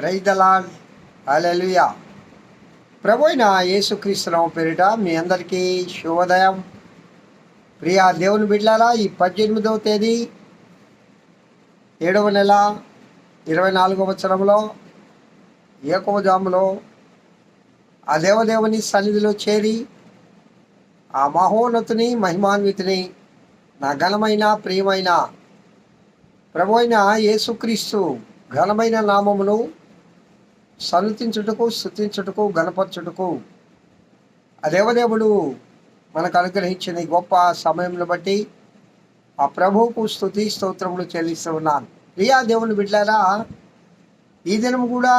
ప్రైదలాన్ hallelujah lord హల్లెలూయా ప్రభు అయిన పేరిట మీ అందరికీ శుభోదయం. ప్రియా దేవుని బిడ్డారా ఈ పద్దెనిమిదవ తేదీ ఏడవ నెల ఇరవై నాలుగవ సంవత్సరంలో ఏకవ జాములో ఆ దేవదేవుని సన్నిధిలో చేరి ఆ మహోన్నతుని మహిమాన్వితిని నా ఘనమైన ప్రియమైన ప్రభు అయిన యేసుక్రీస్తు ఘనమైన నామమును సన్నతించుటకు స్థుతించుటకు గణపరచుటకు. ఆ దేవదేవుడు మనకు అనుగ్రహించిన ఈ గొప్ప సమయంలో బట్టి ఆ ప్రభువుకు స్థుతి స్తోత్రములు చెల్లిస్తూ ఉన్నాను. ప్రియా దేవుని బిడ్డారా ఈ దినం కూడా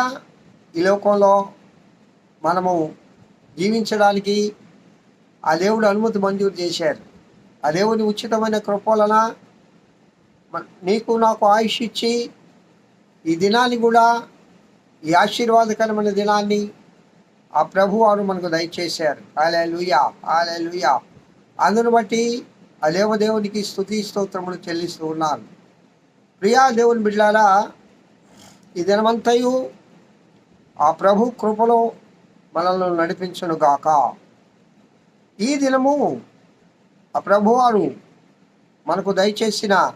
ఈ లోకంలో మనము జీవించడానికి ఆ దేవుడు అనుమతి మంజూరు చేశారు. ఆ దేవుని ఉచితమైన కృపలన నీకు నాకు ఆయుష్ ఇచ్చి ఈ దినాన్ని కూడా ఈ ఆశీర్వాదకరమైన దినాన్ని ఆ ప్రభు వారు మనకు దయచేశారు. ఆలయ లుయా ఆలయ లూయా అందును బట్టి ఆ దేవదేవునికి స్థుతి స్తోత్రములు చెల్లిస్తూ ఉన్నాను. ప్రియా దేవుని బిడ్డారా ఈ దినమంతయు ఆ ప్రభు కృపలో మనల్ని నడిపించను గాక. ఈ దినము ఆ ప్రభువారు మనకు దయచేసిన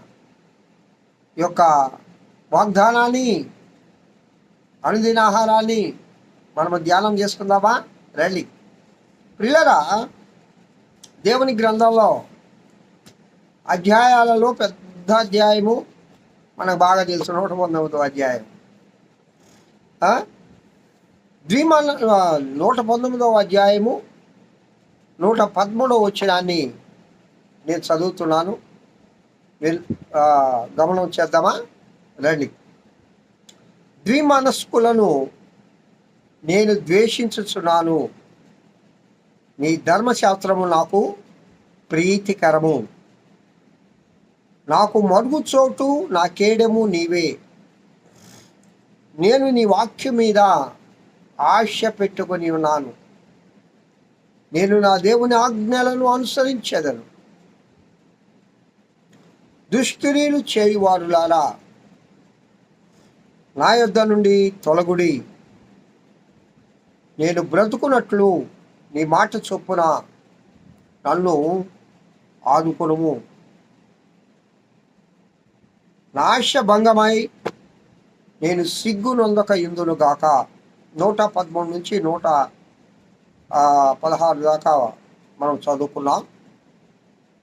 యొక్క వాగ్దానాన్ని అనుదిన ఆహారాన్ని మనము ధ్యానం చేసుకుందామా? రండి. ప్రియులరా దేవుని గ్రంథంలో అధ్యాయాలలో పెద్ద అధ్యాయము మనకు బాగా తెలుసు. నూట పంతొమ్మిదో అధ్యాయం ద్విమన నూట పంతొమ్మిదవ అధ్యాయము నూట పదమూడవ వచ్చినాన్ని నేను చదువుతున్నాను. గమనం చేద్దామా? రండి. ద్విమనస్కులను నేను ద్వేషించుచున్నాను. నీ ధర్మశాస్త్రము నాకు ప్రీతికరము. నాకు మరుగు చోటు నా కేడము నీవే. నేను నీ వాక్యం మీద ఆశ పెట్టుకొని ఉన్నాను. నేను నా దేవుని ఆజ్ఞలను అనుసరించెదను. దుష్టునీలు చేయువారులారా నా యొద్ద నుండి తొలగుడి. నేను బ్రతుకున్నట్లు నీ మాట చొప్పున నన్ను ఆదుకొనుము. నాశ్యభంగమై భంగమై నేను సిగ్గు నొందక ఇందును గాక. నూట పదమూడు నుంచి నూట పదహారు దాకా మనం చదువుకున్నాం.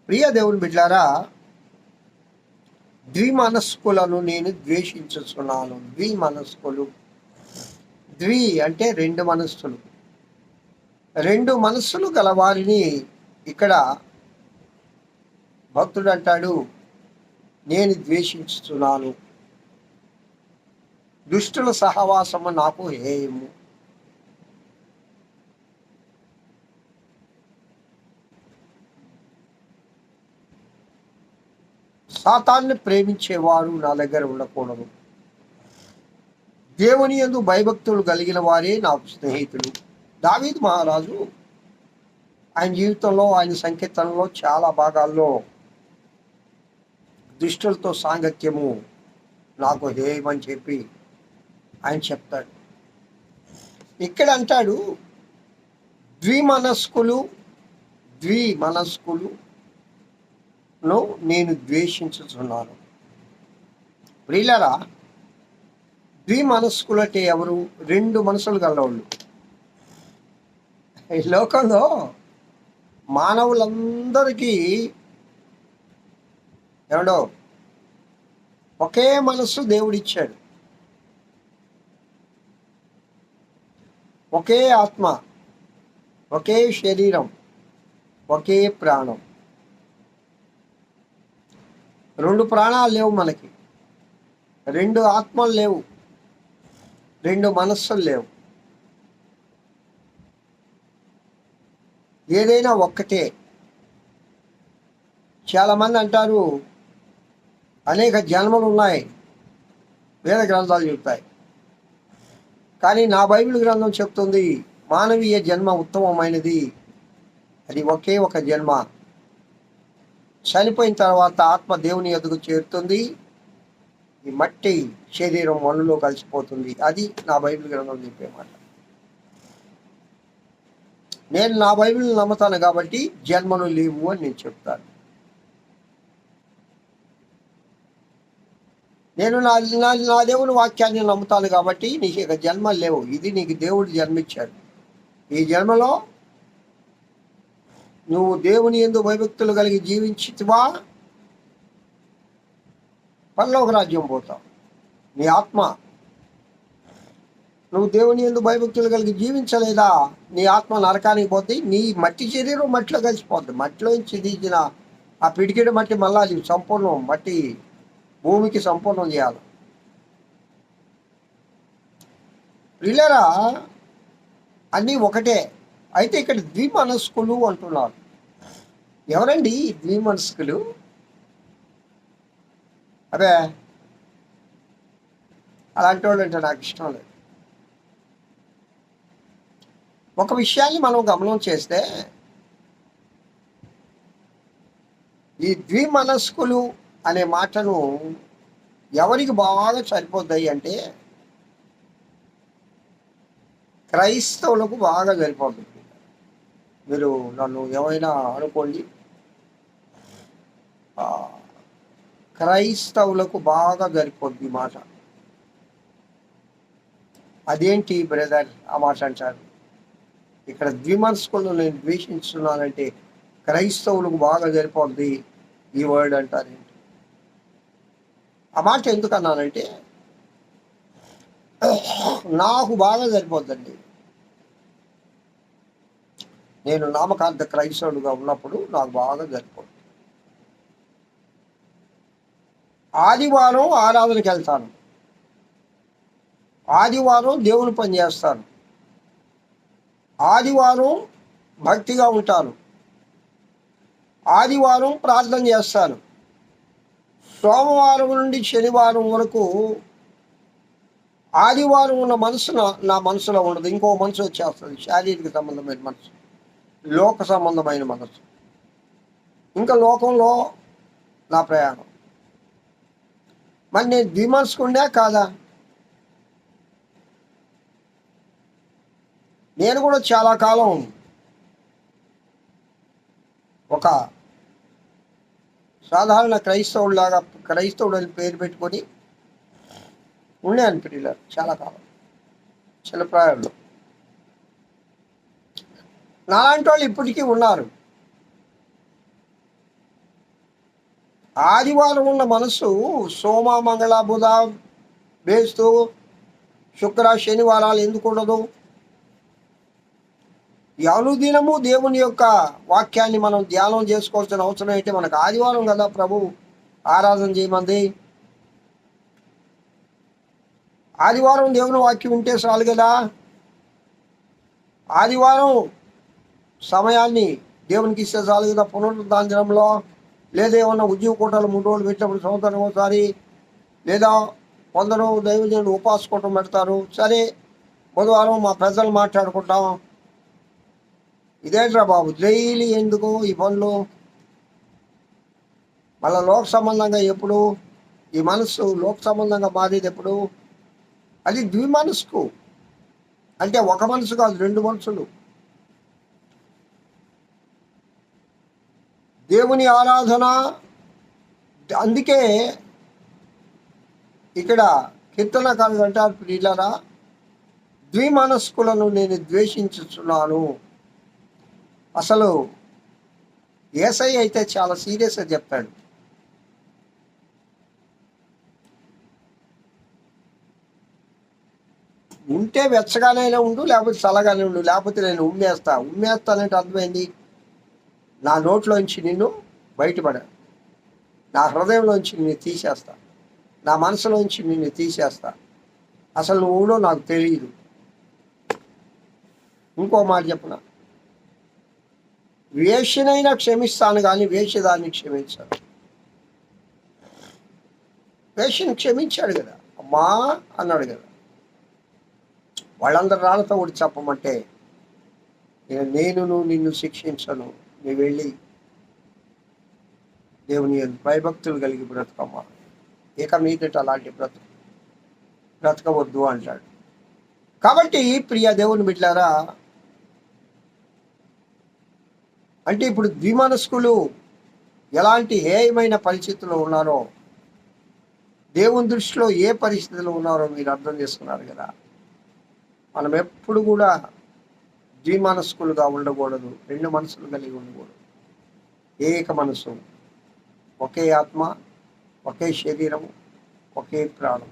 ప్రియ దేవుని బిడ్డారా ద్విమనస్కులను నేను ద్వేషించుతున్నాను ద్విమనస్కులు. ద్వి అంటే రెండు మనస్సులు. రెండు మనస్సులు గలవారిని ఇక్కడ భక్తుడు అంటాడు నేను ద్వేషించుతున్నాను దుష్టుల సహవాసము నాకు హేయము. సాతాన్ని ప్రేమించేవారు నా దగ్గర ఉండకూడదు. దేవుని యందు భయభక్తులు కలిగిన వారే నా స్నేహితులు. దావీద్ మహారాజు ఆయన జీవితంలో ఆయన సంకీర్తనలో చాలా భాగాల్లో దుష్టులతో సాంగత్యము నాకు హేయమని చెప్పి ఆయన చెప్తాడు. ఇక్కడ అంటాడు ద్విమనస్కులు ద్విమనస్కులు ను నేను ద్వేషించుచున్నాను. ప్రియులరా ద్విమనస్కులు అంటే ఎవరు? రెండు మనసులు గలవాళ్ళు. ఈ లోకంలో మానవులందరికీ ఏమండో ఒకే మనస్సు దేవుడిచ్చాడు. ఒకే ఆత్మ ఒకే శరీరం ఒకే ప్రాణం. రెండు ప్రాణాలు లేవు మనకి. రెండు ఆత్మలు లేవు. రెండు మనస్సులు లేవు. ఏదైనా ఒక్కటే. చాలామంది అంటారు అనేక జన్మలు ఉన్నాయి వేద గ్రంథాలు చెప్తాయి కానీ నా బైబిల్ గ్రంథం చెప్తుంది మానవీయ జన్మ ఉత్తమమైనది. అది ఒకే ఒక జన్మ. చనిపోయిన తర్వాత ఆత్మ దేవుని ఎదుగు చేరుతుంది. ఈ మట్టి శరీరం మనులో కలిసిపోతుంది. అది నా బైబిల్ గ్రంథం చెప్పే మాట. నేను నా బైబిల్ నమ్ముతాను కాబట్టి జన్మను లేవు అని నేను చెప్తాను. నేను నా నా నా దేవుని వాక్యాన్ని నమ్ముతాను కాబట్టి నీకు ఇక జన్మ లేవు. ఇది నీకు దేవుడు జన్మిచ్చాడు. ఈ జన్మలో నువ్వు దేవుని ఎందు భయభక్తులు కలిగి జీవించితివా? పల్లోక రాజ్యం పోతావు నీ ఆత్మ. నువ్వు దేవుని ఎందు భయభక్తులు కలిగి జీవించలేదా? నీ ఆత్మ నరకానికి పోతే నీ మట్టి శరీరం మట్టిలో కలిసిపోద్ది. మట్టిలోంచి తీసిన ఆ పిడికిడి మట్టి మళ్ళా అది సంపూర్ణం మట్టి భూమికి సంపూర్ణం చేయాలి. ప్రిల్లరా అన్నీ ఒకటే. అయితే ఇక్కడ ద్విమనస్కులు అంటున్నారు. ఎవరండి ఈ ద్విమనస్కులు? అదే అలాంటి వాళ్ళు అంటే నాకు ఇష్టం లేదు. ఒక విషయాన్ని మనం గమనం చేస్తే ఈ ద్విమనస్కులు అనే మాటను ఎవరికి బాగా సరిపోతాయి అంటే క్రైస్తవులకు బాగా సరిపోతుంది. మీరు నన్ను ఏమైనా అనుకోండి క్రైస్తవులకు బాగా గరిపోద్ది మాట. అదేంటి బ్రదర్ ఆ మాట అంటారు? ఇక్కడ ద్విమనస్కులను నేను ద్వేషించున్నానంటే క్రైస్తవులకు బాగా సరిపోద్ది ఈ వర్డ్ అంటారేంటి ఆ మాట ఎందుకన్నానంటే నాకు బాగా సరిపోద్దండి నేను నామకాంత క్రైస్తవుడుగా ఉన్నప్పుడు నాకు బాగా జరిపోతుంది ఆదివారం ఆరాధనకి వెళ్తాను. ఆదివారం దేవుని పని చేస్తాను. ఆదివారం భక్తిగా ఉంటాను. ఆదివారం ప్రార్థన చేస్తాను. సోమవారం నుండి శనివారం వరకు ఆదివారం ఉన్న మనసు నా నా మనసులో ఉండదు. ఇంకో మనసు వచ్చేస్తుంది. శారీరక సంబంధమైన మనసు. లోక సంబంధమైన మనస్సు ఇంకా లోకంలో నా ప్రయాణం. మరి నేను ద్విమనసుకుండే కాదా? నేను కూడా చాలా కాలం ఒక సాధారణ క్రైస్తవుడిలాగా క్రైస్తవుడు అని పేరు పెట్టుకొని ఉండాను పిల్లలు చాలా కాలం. చిన్న ప్రాయంలో. నాలాంటి వాళ్ళు ఇప్పటికీ ఉన్నారు. ఆదివారం ఉన్న మనసు సోమ మంగళ బుధ వేస్తూ శుక్ర శనివారాలు ఎందుకు ఉండదు? అనుదినము దేవుని యొక్క వాక్యాన్ని మనం ధ్యానం చేసుకోవాల్సిన అవసరం అయితే మనకు ఆదివారం కదా ప్రభు ఆరాధన చేయమంది. ఆదివారం దేవుని వాక్యం ఉంటే చాలు కదా. ఆదివారం సమయాన్ని దేవునికి ఇస్తే చాలు. కదా పునరుద్ధాన దినంలో లేదా ఏమన్నా ఉద్యోగ కూటాలు మూడు రోజులు పెట్టినప్పుడు సంవత్సరం ఒకసారి లేదా కొందరు దైవజనులు ఉపాస కూటం పెడతారు. సరే బుధవారం మా ప్రజలు మాట్లాడుకుంటాం. ఇదేంట్రా బాబు డైలీ ఎందుకు ఈ పనులు. మళ్ళా లోక సంబంధంగా ఎప్పుడు? ఈ మనస్సు లోక సంబంధంగా మారేది ఎప్పుడు? అది ద్వి మనసుకు అంటే ఒక మనసు కాదు రెండు మనసులు దేవుని ఆరాధన. అందుకే ఇక్కడ కీర్తనకారులు అంటారు ప్రియులరా ద్విమనస్కులను నేను ద్వేషించుచున్నాను. అసలు ఏసై అయితే చాలా సీరియస్గా చెప్పాడు. ఉంటే వెచ్చగానైనా ఉండు లేకపోతే చల్లగానే ఉండు లేకపోతే నేను ఉమ్మేస్తా. ఉమ్మేస్తానంటే అర్థమైంది? నా నోట్లోంచి నిన్ను బయటపడ. నా హృదయంలోంచి నిన్ను తీసేస్తా. నా మనసులోంచి నిన్ను తీసేస్తా. అసలు నువ్వు నాకు తెలియదు ఇంకో మాట చెప్పనా? వేషనైనా క్షమిస్తాను కానీ వేషదాన్ని క్షమించాను. వేషని క్షమించాడు కదా. అమ్మా అన్నాడు కదా. వాళ్ళందరి రాళ్ళతో కూడా చెప్పమంటే "నేను- నేనును నిన్ను శిక్షించను. నువ్వు వెళ్ళి దేవుని భయభక్తులు కలిగి బ్రతకమ్మా. ఇక మీదట అలాంటి బ్రతుకు బ్రతకవద్దు అంటాడు. కాబట్టి ప్రియ దేవుని బిడ్డారా అంటే ఇప్పుడు ద్విమనస్కులు ఎలాంటి హేయమైన పరిస్థితుల్లో ఉన్నారో దేవుని దృష్టిలో ఏ పరిస్థితులు ఉన్నారో మీరు అర్థం చేసుకున్నారు కదా. మనం ఎప్పుడు కూడా ద్విమనస్కులుగా ఉండకూడదు రెండు మనసులు కలిగి ఉండకూడదు. ఏక మనసు ఒకే ఆత్మ ఒకే శరీరం ఒకే ప్రాణం.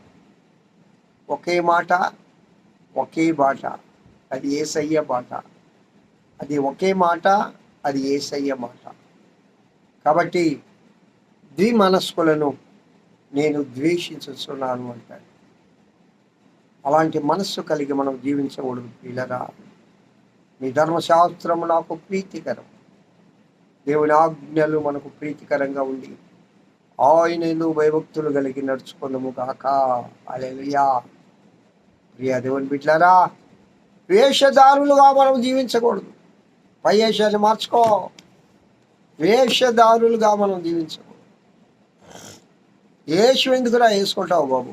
ఒకే మాట ఒకే బాట అది ఏసయ్య బాట అది ఒకే మాట అది ఏసయ్య మాట కాబట్టి ద్విమనస్కులను నేను ద్వేషించుతున్నాను అంటాడు. అలాంటి మనస్సు కలిగి మనం జీవించకూడదు పిల్లరా. నీ ధర్మశాస్త్రము నాకు ప్రీతికరం. దేవుని ఆజ్ఞలు మనకు ప్రీతికరంగా ఉండి ఆయనను భయభక్తులు కలిగి నడుచుకుందాము కాక అలెలుయా ప్రియా దేవుని బిడ్లారా వేషధారులుగా మనం జీవించకూడదు. పై వేషాన్ని మార్చుకో. వేషధారులుగా మనం జీవించకూడదు. యేసు ఎందుకురా వేసుకుంటావు బాబు?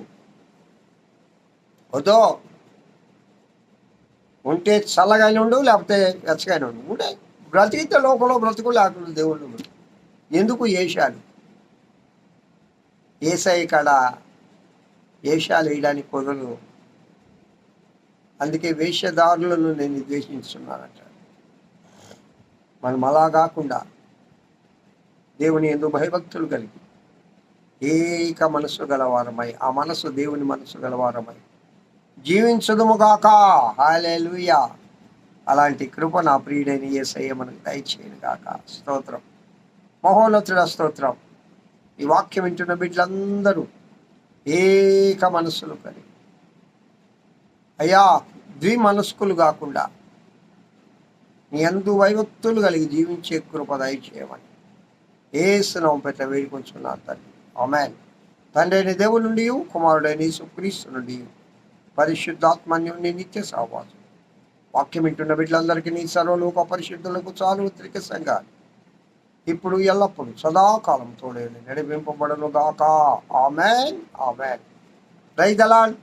వద్దో. ఉంటే చల్లగానే ఉండవు లేకపోతే వెచ్చగానే ఉండవు ఉండే బ్రతికితే లోకంలో బ్రతుకు లేకుండా దేవుళ్ళు ఎందుకు ఏషాలు ఏసై కాడ ఏషాలు వేయడానికి కుదరదు అందుకే వేషధారులను నేను ద్వేషిస్తున్నానంట మనం అలా కాకుండా దేవుని ఎందుకు భయభక్తులు కలిగి ఏక మనస్సు గలవారమై ఆ మనస్సు దేవుని మనస్సు గలవారమై జీవించదుముగాక. హాలేలుయా అలాంటి కృప నా ప్రియుడైన ఏసయ్య మనకు దయచేయను గాక స్తోత్రం. మహోన్నతుడ స్తోత్రం. ఈ వాక్యం వింటున్న బిడ్డలందరూ ఏక మనస్సులు కలిగి అయ్యా ద్వి మనస్కులు కాకుండా నీ అందు వైవత్తులు కలిగి జీవించే కృప దయచేయమని ఏసునామం పెట్ట వేడుకొంచున్నారు తండ్రి. ఆమెన్. తండ్రి అయిన దేవుడి నుండి కుమారుడైన సుక్రీస్తు నుండి పరిశుద్ధాత్మన్యం నీ నిత్య సహవాసం వాక్యం వింటున్న బిడ్డలందరికీ నీ సర్వలోక పరిశుద్ధులకు చాలు ఉత్రిక సంఘాలు. ఇప్పుడు ఎల్లప్పుడూ సదాకాలం తోడే నడిపింపబడను గాక ఆమెన్. ఆమెన్ రైదలాల్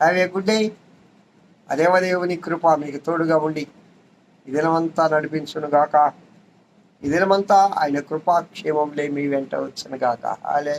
హ్యావ్ ఏ గుడ్ డే. అదేవదేవుని కృప మీకు తోడుగా ఉండి ఇదినమంతా నడిపించును గాక ఇదినమంతా ఆయన కృపాక్షేమంలే మీ వెంట వచ్చును గాక హాలే